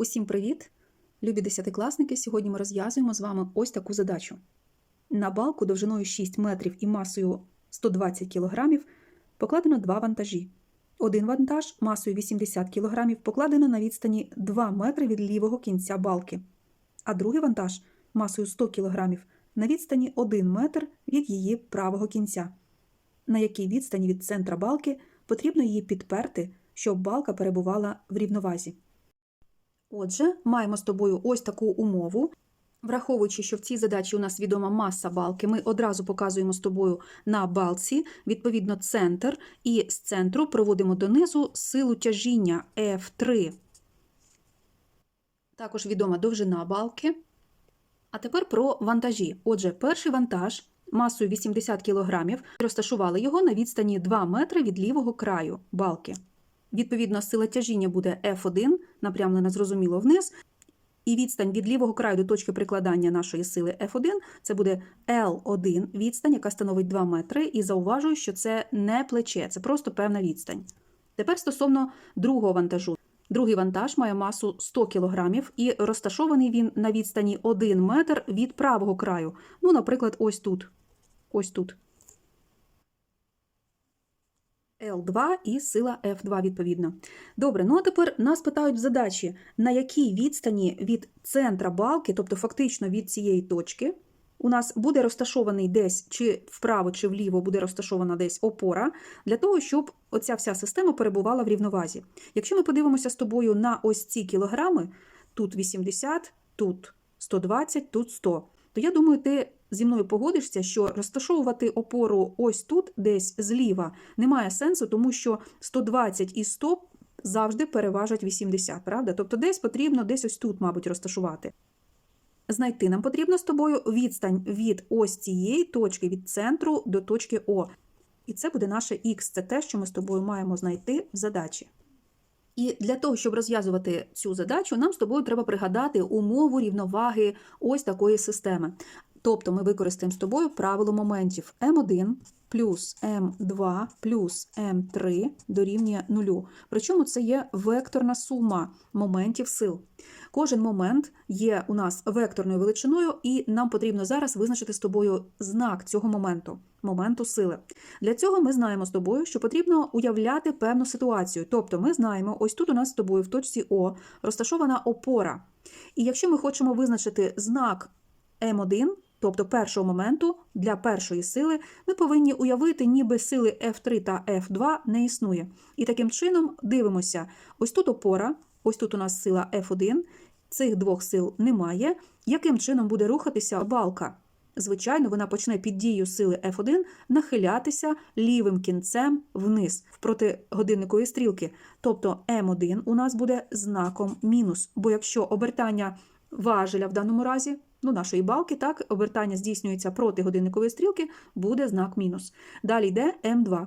Усім привіт! Любі десятикласники! Сьогодні ми розв'язуємо з вами ось таку задачу. На балку довжиною 6 метрів і масою 120 кг покладено два вантажі. Один вантаж масою 80 кг покладено на відстані 2 метри від лівого кінця балки, а другий вантаж масою 100 кг на відстані 1 метр від її правого кінця. На якій відстані від центра балки потрібно її підперти, щоб балка перебувала в рівновазі. Отже, маємо з тобою ось таку умову. Враховуючи, що в цій задачі у нас відома маса балки, ми одразу показуємо з тобою на балці, відповідно, центр, і з центру проводимо донизу силу тяжіння F3. Також відома довжина балки. А тепер про вантажі. Отже, перший вантаж масою 80 кг розташували його на відстані 2 метри від лівого краю балки. Відповідно, сила тяжіння буде F1, напрямлена зрозуміло вниз, і відстань від лівого краю до точки прикладання нашої сили F1 це буде L1 відстань, яка становить 2 метри, і зауважую, що це не плече, це просто певна відстань. Тепер стосовно другого вантажу. Другий вантаж має масу 100 кг і розташований він на відстані 1 метр від правого краю. Ну, наприклад, ось тут. Ось тут. L2 і сила F2 відповідно. Добре, ну а тепер нас питають в задачі, на якій відстані від центра балки, тобто фактично від цієї точки, у нас буде розташований десь чи вправо, чи вліво буде розташована десь опора, для того, щоб оця вся система перебувала в рівновазі. Якщо ми подивимося з тобою на ось ці кілограми, тут 80, тут 120, тут 100, то я думаю, ти зі мною погодишся, що розташовувати опору ось тут, десь зліва, немає сенсу, тому що 120 і 100 завжди переважать 80, правда? Тобто десь потрібно десь ось тут, мабуть, розташувати. Знайти нам потрібно з тобою відстань від ось цієї точки, від центру до точки О. І це буде наше Х, це те, що ми з тобою маємо знайти в задачі. І для того, щоб розв'язувати цю задачу, нам з тобою треба пригадати умову рівноваги ось такої системи. Тобто ми використаємо з тобою правило моментів М1 плюс М2 плюс М3 дорівнює нулю. Причому це є векторна сума моментів сил. Кожен момент є у нас векторною величиною, і нам потрібно зараз визначити з тобою знак цього моменту, моменту сили. Для цього ми знаємо з тобою, що потрібно уявляти певну ситуацію. Тобто ми знаємо, ось тут у нас з тобою в точці О розташована опора. І якщо ми хочемо визначити знак М1, тобто першого моменту для першої сили, ми повинні уявити, ніби сили F3 та F2 не існує. І таким чином дивимося: ось тут опора, ось тут у нас сила F1, цих двох сил немає. Яким чином буде рухатися балка? Звичайно, вона почне під дією сили F1 нахилятися лівим кінцем вниз в протигодинникової стрілки. Тобто М1 у нас буде знаком мінус. Бо якщо обертання важеля в даному разі, ну, нашої балки, так, обертання здійснюється проти годинникової стрілки, буде знак мінус. Далі йде М2.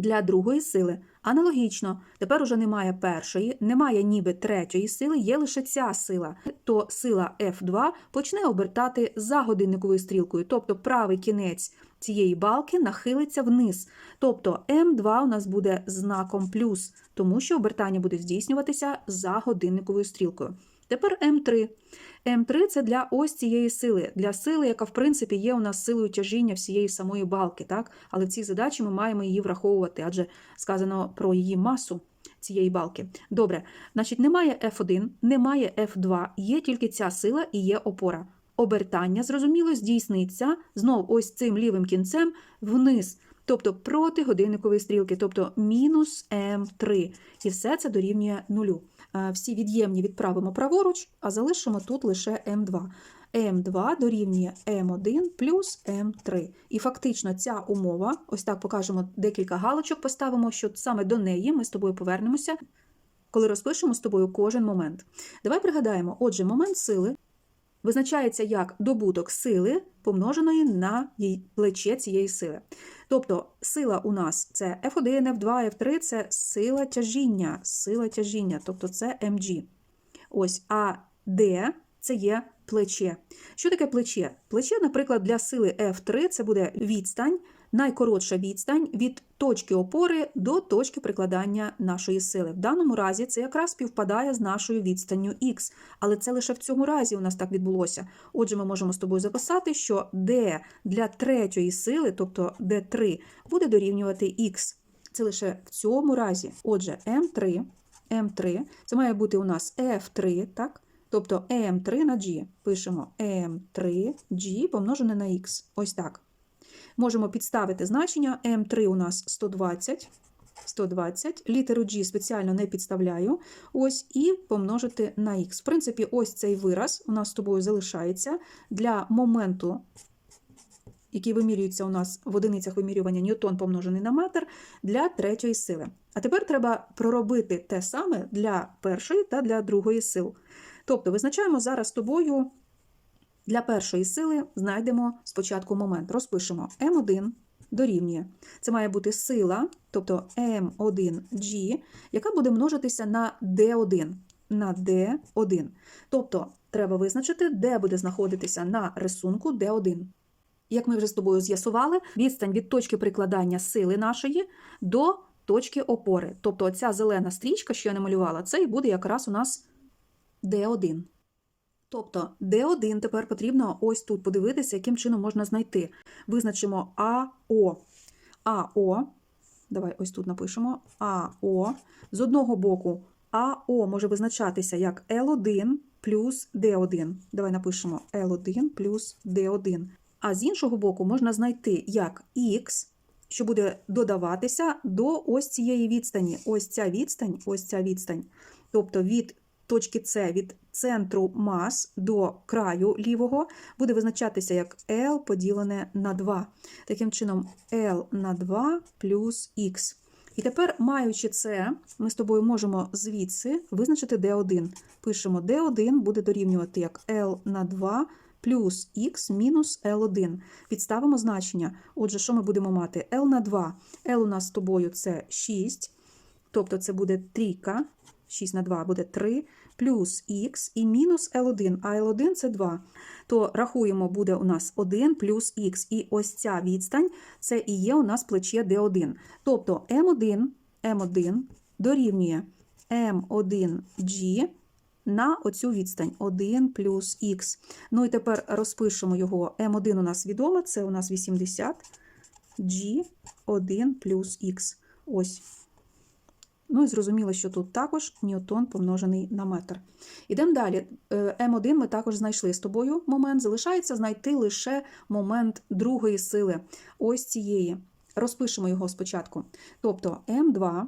Для другої сили аналогічно, тепер уже немає першої, немає ніби третьої сили, є лише ця сила. То сила F2 почне обертати за годинниковою стрілкою, тобто правий кінець цієї балки нахилиться вниз. Тобто М2 у нас буде знаком плюс, тому що обертання буде здійснюватися за годинниковою стрілкою. Тепер М3. М3 це для ось цієї сили, для сили, яка, в принципі, є у нас силою тяжіння всієї самої балки. так? Але в цій задачі ми маємо її враховувати, адже сказано про її масу цієї балки. Добре, значить, немає F1, немає F2, є тільки ця сила і є опора. Обертання, зрозуміло, здійсниться знов ось цим лівим кінцем вниз. Тобто проти годинникової стрілки, тобто мінус М3. І все це дорівнює нулю. Всі від'ємні відправимо праворуч, а залишимо тут лише М2. М2 дорівнює М1 плюс М3. І фактично ця умова, ось так покажемо декілька галочок, поставимо, що саме до неї ми з тобою повернемося, коли розпишемо з тобою кожен момент. Давай пригадаємо, отже, момент сили визначається як добуток сили, помноженої на плече цієї сили. Тобто сила у нас це F1, F2, F3 це сила тяжіння, сила тяжіння, тобто це mg. Ось, а D це є плече. Що таке плече? Плече, наприклад, для сили F3 це буде відстань найкоротша відстань від точки опори до точки прикладання нашої сили. В даному разі це якраз співпадає з нашою відстанню х, але це лише в цьому разі у нас так відбулося. Отже, ми можемо з тобою записати, що d для третьої сили, тобто d3, буде дорівнювати х. Це лише в цьому разі. Отже, m3, m3, це має бути у нас f3, так? Тобто m3 на g. Пишемо m3g помножене на x. Ось так. Можемо підставити значення. m3 у нас 120. 120. Літеру G спеціально не підставляю. Ось і помножити на х. В принципі, ось цей вираз у нас з тобою залишається для моменту, який вимірюється у нас в одиницях вимірювання ньютон помножений на метр для третьої сили. А тепер треба проробити те саме для першої та для другої сил. Тобто визначаємо зараз з тобою для першої сили, знайдемо спочатку момент. Розпишемо m1 дорівнює. Це має бути сила, тобто m1g, яка буде множитися на d1. На d1. Тобто треба визначити, де буде знаходитися на рисунку d1. Як ми вже з тобою з'ясували, відстань від точки прикладання сили нашої до точки опори. Тобто оця зелена стрічка, що я намалювала, це і буде якраз у нас D1. Тобто D1 тепер потрібно ось тут подивитися, яким чином можна знайти. Визначимо АО. АО, давай ось тут напишемо АО. З одного боку АО може визначатися як L1 плюс D1. Давай напишемо L1 плюс D1. А з іншого боку можна знайти як Х, що буде додаватися до ось цієї відстані. Ось ця відстань, ось ця відстань. Тобто від точки С, від центру мас до краю лівого, буде визначатися як L поділене на 2. Таким чином, L на 2 плюс Х. І тепер, маючи це, ми з тобою можемо звідси визначити D1. Пишемо D1 буде дорівнювати як L на 2 плюс х мінус L1. Підставимо значення. Отже, що ми будемо мати? L на 2. L у нас з тобою це 6, тобто це буде трійка, 6 на 2 буде 3, плюс х і мінус L1, а L1 це 2. То рахуємо, буде у нас 1 плюс х. І ось ця відстань це і є у нас плече D1. Тобто M1, M1 дорівнює M1G на оцю відстань 1 плюс х. Ну і тепер розпишемо його. М1 у нас відомо, це у нас 80, G1 плюс х. Ось. Ну і зрозуміло, що тут також ньютон помножений на метр. Ідемо далі. М1 ми також знайшли з тобою момент. Залишається знайти лише момент другої сили. Ось цієї. Розпишемо його спочатку. Тобто М2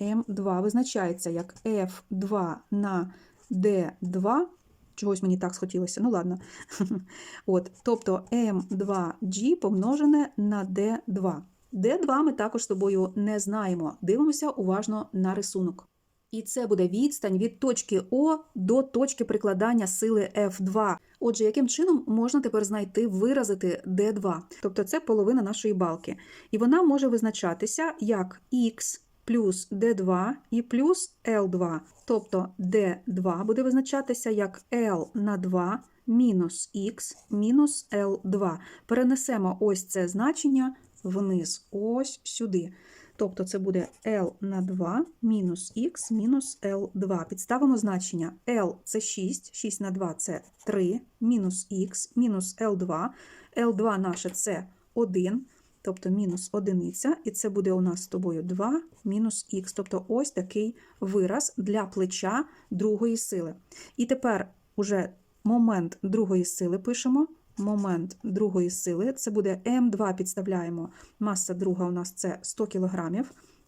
М2 визначається як F2 на D2. Чогось мені так схотілося, ну ладно. От, Тобто М2G помножене на D2. D2 ми також з тобою не знаємо. Дивимося уважно на рисунок. І це буде відстань від точки О до точки прикладання сили F2. Отже, яким чином можна тепер знайти, виразити D2? Тобто це половина нашої балки. І вона може визначатися як Х плюс D2 і плюс L2. Тобто D2 буде визначатися як L на 2 мінус Х мінус L2. Перенесемо ось це значення вниз, ось сюди. Тобто це буде L на 2 мінус Х мінус L2. Підставимо значення L це 6, 6 на 2 це 3, мінус Х, мінус L2. L2 наше це 1 тобто мінус одиниця, і це буде у нас з тобою 2 мінус х. Тобто ось такий вираз для плеча другої сили. І тепер уже момент другої сили пишемо. Момент другої сили це буде М2 підставляємо. Маса друга у нас це 100 кг.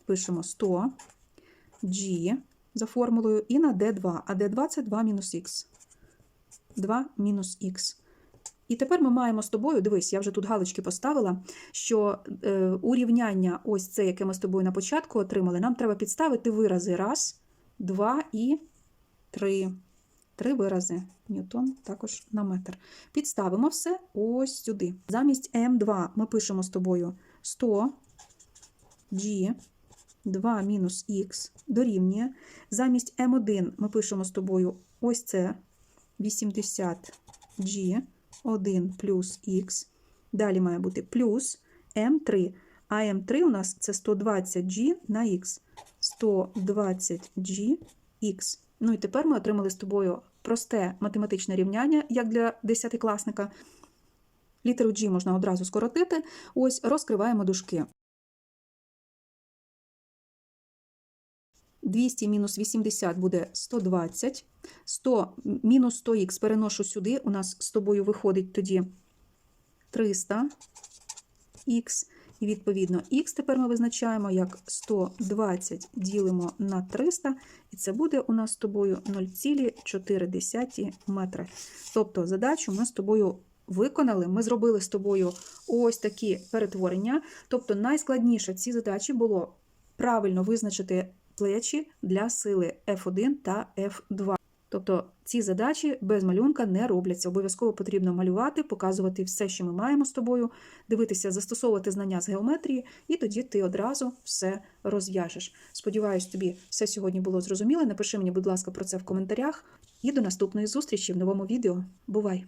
Пишемо 100 G за формулою і на D2. А D2 це 2 мінус х. 2 мінус х. І тепер ми маємо з тобою, дивись, я вже тут галочки поставила, що е, урівняння, ось це, яке ми з тобою на початку отримали, нам треба підставити вирази. Раз, два і три. Три вирази. Ньютон також на метр. Підставимо все ось сюди. Замість М2 ми пишемо з тобою 100 G, 2 мінус Х дорівнює. Замість М1 ми пишемо з тобою ось це 80 G. 1 плюс х. Далі має бути плюс М3. А М3 у нас це 120G на Х. 120G Х. Ну і тепер ми отримали з тобою просте математичне рівняння, як для десятикласника. Літеру G можна одразу скоротити. Ось розкриваємо дужки. 200 мінус 80 буде 120. 100 мінус 100х переношу сюди. У нас з тобою виходить тоді 300 х. І відповідно х тепер ми визначаємо як 120 ділимо на 300, і це буде у нас з тобою 0,4 метри. Тобто задачу ми з тобою виконали, ми зробили з тобою ось такі перетворення. Тобто найскладніше в цій задачі було правильно визначити плечі для сили F1 та F2. Тобто ці задачі без малюнка не робляться. Обов'язково потрібно малювати, показувати все, що ми маємо з тобою, дивитися, застосовувати знання з геометрії, і тоді ти одразу все розв'яжеш. Сподіваюсь, тобі все сьогодні було зрозуміло. Напиши мені, будь ласка, про це в коментарях. І до наступної зустрічі в новому відео. Бувай!